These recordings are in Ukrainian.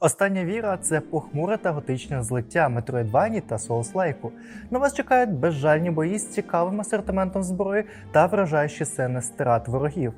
Остання віра це похмуре та готичне злиття Metroidvania та Souls-лайку. На вас чекають безжальні бої з цікавим асортиментом зброї та вражаючі сцени страт ворогів.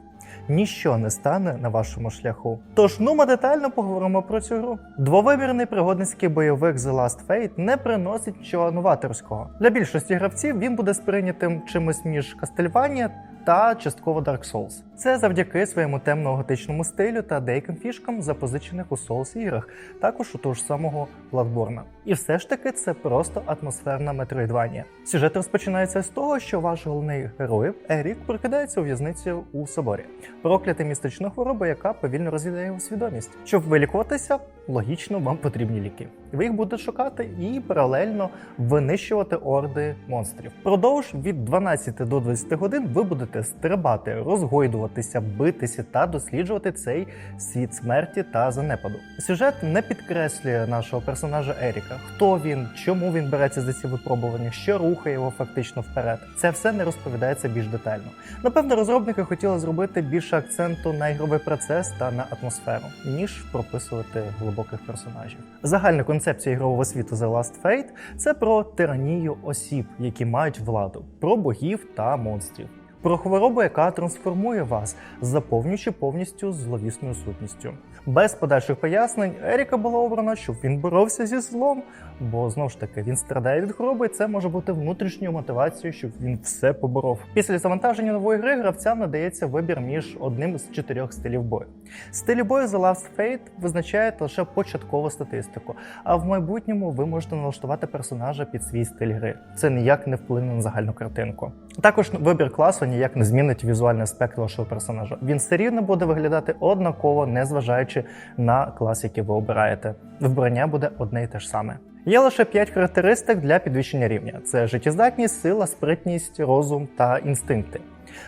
Ніщо не стане на вашому шляху. Тож ну ми детально поговоримо про цю гру. Двовимірний пригодницький бойовик The Last Fate не приносить нічого новаторського. Для більшості гравців він буде сприйнятим чимось між Castlevania та частково Dark Souls. Це завдяки своєму темно-готичному стилю та деяким фішкам, запозичених у Souls іграх, також у того ж самого Bloodborne. І все ж таки це просто атмосферна метроїдванія. Сюжет розпочинається з того, що ваш головний герой Ерік прокидається у в'язниці у соборі, проклятий містичною хворобою, яка повільно роз'їдає його свідомість. Щоб вилікуватися, логічно вам потрібні ліки. Ви їх будете шукати і паралельно винищувати орди монстрів. Продовж від 12 до 20 годин ви будете стрибати, розгойдуватися, битися та досліджувати цей світ смерті та занепаду. Сюжет не підкреслює нашого персонажа Еріка, хто він, чому він береться за ці випробування, що рухає його фактично вперед. Це все не розповідається більш детально. Напевно, розробники хотіли зробити більше акценту на ігровий процес та на атмосферу, ніж прописувати глибоких персонажів. Загальна концепція ігрового світу The Last Fate – це про тиранію осіб, які мають владу, про богів та монстрів. Про хворобу, яка трансформує вас, заповнюючи повністю зловісною сутністю. Без подальших пояснень Еріка було обрано, щоб він боровся зі злом, бо знову ж таки він страдає від хвороби, і це може бути внутрішньою мотивацією, щоб він все поборов. Після завантаження нової гри гравцям надається вибір між одним з чотирьох стилів бою. Стилі бою The Last Fate визначає лише початкову статистику, а в майбутньому ви можете налаштувати персонажа під свій стиль гри. Це ніяк не вплине на загальну картинку. Також вибір класу ніяк не змінить візуальний аспект вашого персонажа. Він все рівно буде виглядати однаково, незважаючи на клас, який ви обираєте. Вбрання буде одне і те ж саме. Є лише 5 характеристик для підвищення рівня: це життєздатність, сила, спритність, розум та інстинкти.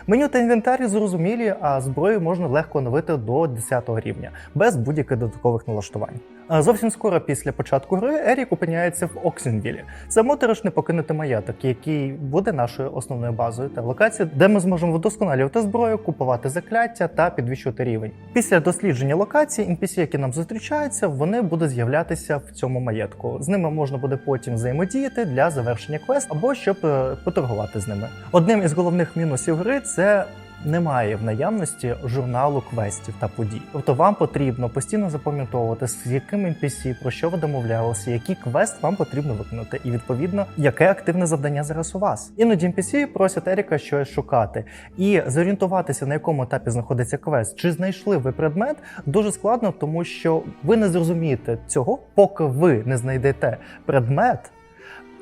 Меню та інвентарі зрозумілі, а зброю можна легко оновити до 10 рівня, без будь-яких додаткових налаштувань. Зовсім скоро після початку гри Ерік опиняється в Оксенвілі. Це моторошний покинутий маєток, який буде нашою основною базою та локацією, де ми зможемо вдосконалювати зброю, купувати закляття та підвищувати рівень. Після дослідження локації, NPC, які нам зустрічаються, вони будуть з'являтися в цьому маєтку. З ними можна буде потім взаємодіяти для завершення квест або щоб е, поторгувати з ними. Одним із головних мінусів гри це немає в наявності журналу квестів та подій. Тобто вам потрібно постійно запам'ятовувати, з яким NPC, про що ви домовлялися, який квест вам потрібно виконати, і відповідно, яке активне завдання зараз у вас. Іноді NPC просять Еріка щось шукати, і зорієнтуватися на якому етапі знаходиться квест, чи знайшли ви предмет, дуже складно, тому що ви не зрозумієте цього, поки ви не знайдете предмет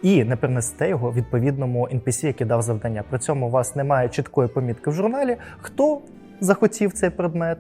і не принесете його відповідному NPC, який дав завдання. При цьому у вас немає чіткої помітки в журналі, хто захотів цей предмет.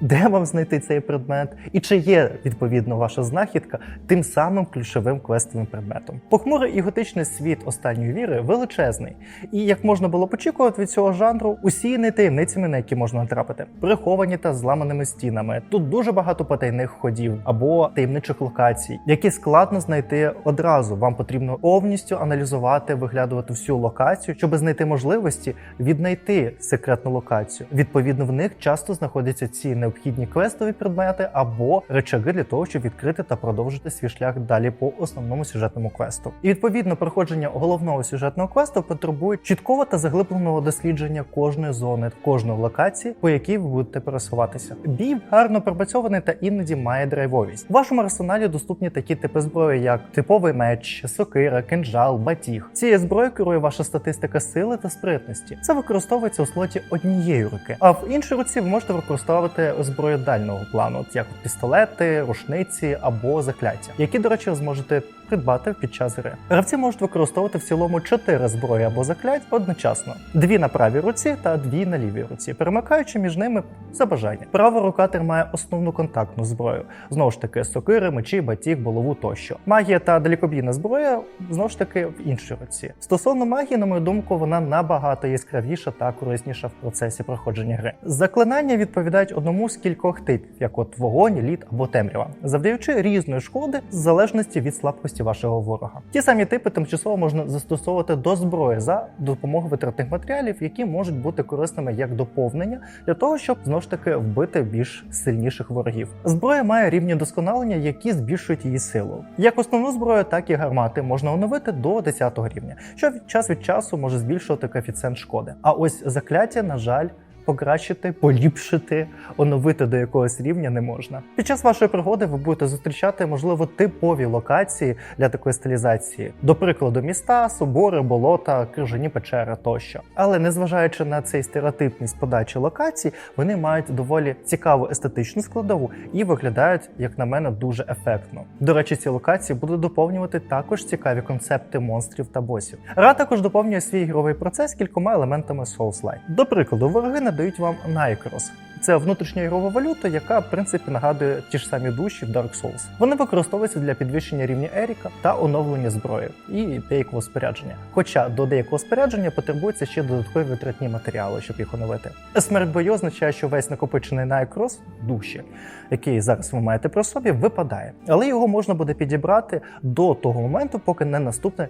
Де вам знайти цей предмет, і чи є відповідно ваша знахідка тим самим ключовим квестовим предметом? Похмурий і готичний світ останньої віри величезний, і як можна було почекувати від цього жанру, усіяний таємницями, на які можна натрапити, приховані та зламаними стінами. Тут дуже багато потайних ходів або таємничих локацій, які складно знайти одразу. Вам потрібно повністю аналізувати, виглядувати всю локацію, щоб знайти можливості віднайти секретну локацію. Відповідно, в них часто знаходяться ці необхідні квестові предмети або речаги для того, щоб відкрити та продовжити свій шлях далі по основному сюжетному квесту. І відповідно проходження головного сюжетного квесту потребує чіткого та заглибленого дослідження кожної зони, кожної локації, по якій ви будете пересуватися. Бій гарно пропрацьований та іноді має драйвовість. В вашому арсеналі доступні такі типи зброї, як типовий меч, сокира, кинжал, батіг. Цією зброєю керує ваша статистика сили та спритності. Це використовується у слоті однієї руки, а в іншій руці ви можете використовувати зброю дальнього плану, як пістолети, рушниці або закляття, які, до речі, зможете придбати під час гри. Гравці можуть використовувати в цілому чотири зброї або заклять одночасно: дві на правій руці та дві на лівій руці, перемикаючи між ними за бажання. Права рука тримає основну контактну зброю. Знову ж таки, сокири, мечі, батіг, булаву тощо. Магія та далекобійна зброя знову ж таки в іншій руці. Стосовно магії, на мою думку, вона набагато яскравіша та корисніша в процесі проходження гри. Заклинання відповідають одному з кількох типів, як от вогонь, лід або темрява, завдаючи різної шкоди в залежності від слабкості витривалості вашого ворога. Ті самі типи тимчасово можна застосовувати до зброї за допомогою витратних матеріалів, які можуть бути корисними як доповнення для того, щоб знову ж таки вбити більш сильніших ворогів. Зброя має рівні досконалення, які збільшують її силу. Як основну зброю, так і гармати можна оновити до 10 рівня, що від час від часу може збільшувати коефіцієнт шкоди. А ось закляття, на жаль. Покращити, поліпшити, оновити до якогось рівня не можна. Під час вашої пригоди ви будете зустрічати, можливо, типові локації для такої стилізації, до прикладу, міста, собори, болота, крижані печери тощо. Але незважаючи на цей стереотипність подачі локацій, вони мають доволі цікаву естетичну складову і виглядають, як на мене, дуже ефектно. До речі, ці локації будуть доповнювати також цікаві концепти монстрів та босів. Гра також доповнює свій ігровий процес кількома елементами Souls-like. До прикладу, вороги надають вам Найкрос. Це внутрішня ігрова валюта, яка в принципі нагадує ті ж самі душі в Dark Souls. Вони використовуються для підвищення рівня Еріка та оновлення зброї і деякого спорядження. Хоча до деякого спорядження потребуються ще додаткові витратні матеріали, щоб їх оновити. Смерть бою означає, що весь накопичений Найкрос душі, який зараз ви маєте при собі, випадає, але його можна буде підібрати до того моменту, поки не наступне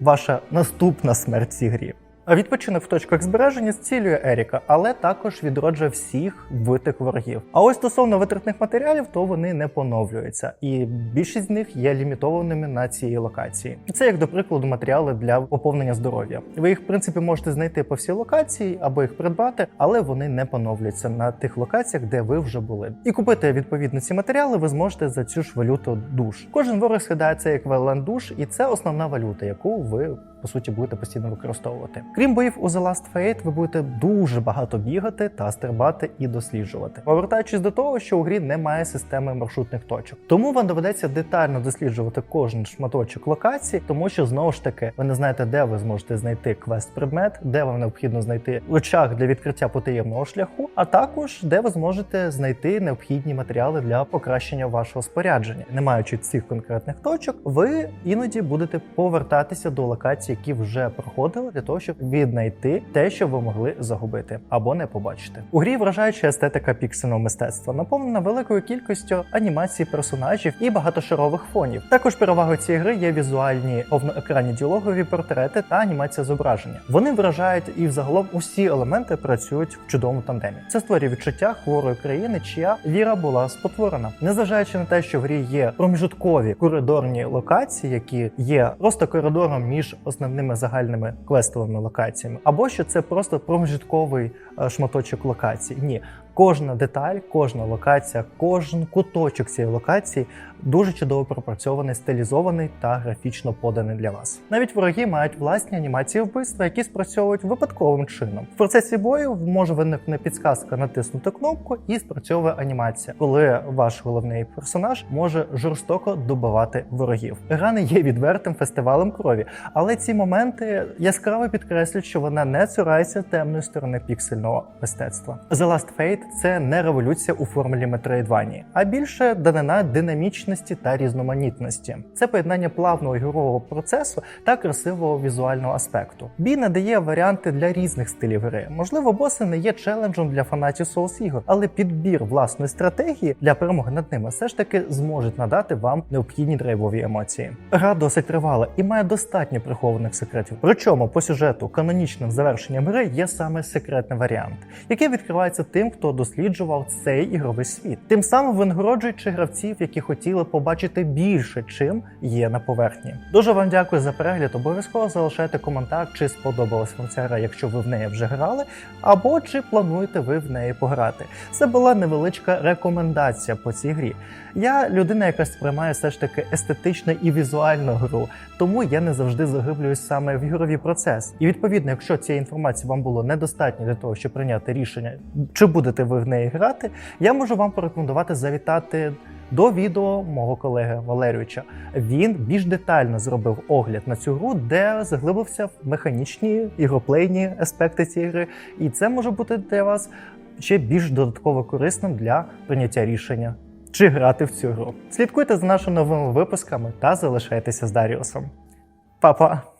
ваша наступна смерть в цій грі. Відпочинок в точках збереження зцілює Еріка, але також відроджує всіх вбитих ворогів. А ось стосовно витратних матеріалів, то вони не поновлюються, і більшість з них є лімітованими на цій локації. Це як до прикладу матеріали для поповнення здоров'я. Ви їх в принципі можете знайти по всій локації або їх придбати, але вони не поновлюються на тих локаціях, де ви вже були. І купити відповідно ці матеріали ви зможете за цю ж валюту душ. Кожен ворог скидає цей еквівалент душ, і це основна валюта, яку ви по суті будете постійно використовувати. Крім боїв у The Last Fate, ви будете дуже багато бігати та стрибати і досліджувати. Повертаючись до того, що у грі немає системи маршрутних точок, тому вам доведеться детально досліджувати кожен шматочок локації, тому що знову ж таки ви не знаєте, де ви зможете знайти квест-предмет, де вам необхідно знайти очаг для відкриття потаємного шляху, а також де ви зможете знайти необхідні матеріали для покращення вашого спорядження. Не маючи цих конкретних точок, ви іноді будете повертатися до локацій, які вже проходили, для того, щоб віднайти те, що ви могли загубити або не побачити. У грі вражаюча естетика піксельного мистецтва, наповнена великою кількістю анімацій персонажів і багатошарових фонів. Також перевагою цієї гри є візуальні повноекранні діалогові портрети та анімація зображення. Вони вражають і взагалом усі елементи працюють в чудовому тандемі. Це створює відчуття хворої країни, чия віра була спотворена, незважаючи на те, що в грі є проміжуткові коридорні локації, які є просто коридором між основними загальними квестовими локаціями, або що це просто проміжутковий е, шматочок локації. Ні, кожна деталь, кожна локація, кожен куточок цієї локації дуже чудово пропрацьований, стилізований та графічно поданий для вас. Навіть вороги мають власні анімації вбивства, які спрацьовують випадковим чином. В процесі бою може виникне підсказка натиснути кнопку і спрацьовує анімація, коли ваш головний персонаж може жорстоко добивати ворогів. Гра не є відвертим фестивалем крові, але ці моменти яскраво підкреслюють, що вона не цурається темної сторони піксельного мистецтва. The Last Fate – це не революція у формулі Metroidvania, а більше данина динамічності та різноманітності. Це поєднання плавного ігрового процесу та красивого візуального аспекту. Бій надає варіанти для різних стилів гри. Можливо, боси не є челенджем для фанатів Souls ігор, але підбір власної стратегії для перемоги над ними все ж таки зможуть надати вам необхідні драйвові емоції. Гра досить тривала і має достатньо прихованих секретів. Причому по сюжету канонічним завершенням гри є саме секретний варіант, який відкривається тим, хто досліджував цей ігровий світ, тим самим винагороджуючи гравців, які хотіли побачити більше, чим є на поверхні. Дуже вам дякую за перегляд. Обов'язково залишайте коментар, чи сподобалась вам ця гра, якщо ви в неї вже грали, або чи плануєте ви в неї пограти. Це була невеличка рекомендація по цій грі. Я людина, яка сприймає все ж таки естетично і візуальну гру, тому я не завжди заглиблююсь саме в ігровий процес. І відповідно, якщо цієї інформації вам було недостатньо для того, щоб прийняти рішення, чи будете ви в неї грати, я можу вам порекомендувати завітати. До відео мого колеги Валерійовича він більш детально зробив огляд на цю гру, де заглибився в механічні ігроплейні аспекти цієї гри, і це може бути для вас ще більш додатково корисним для прийняття рішення чи грати в цю гру. Слідкуйте за нашими новими випусками та залишайтеся з Даріусом. Па-па!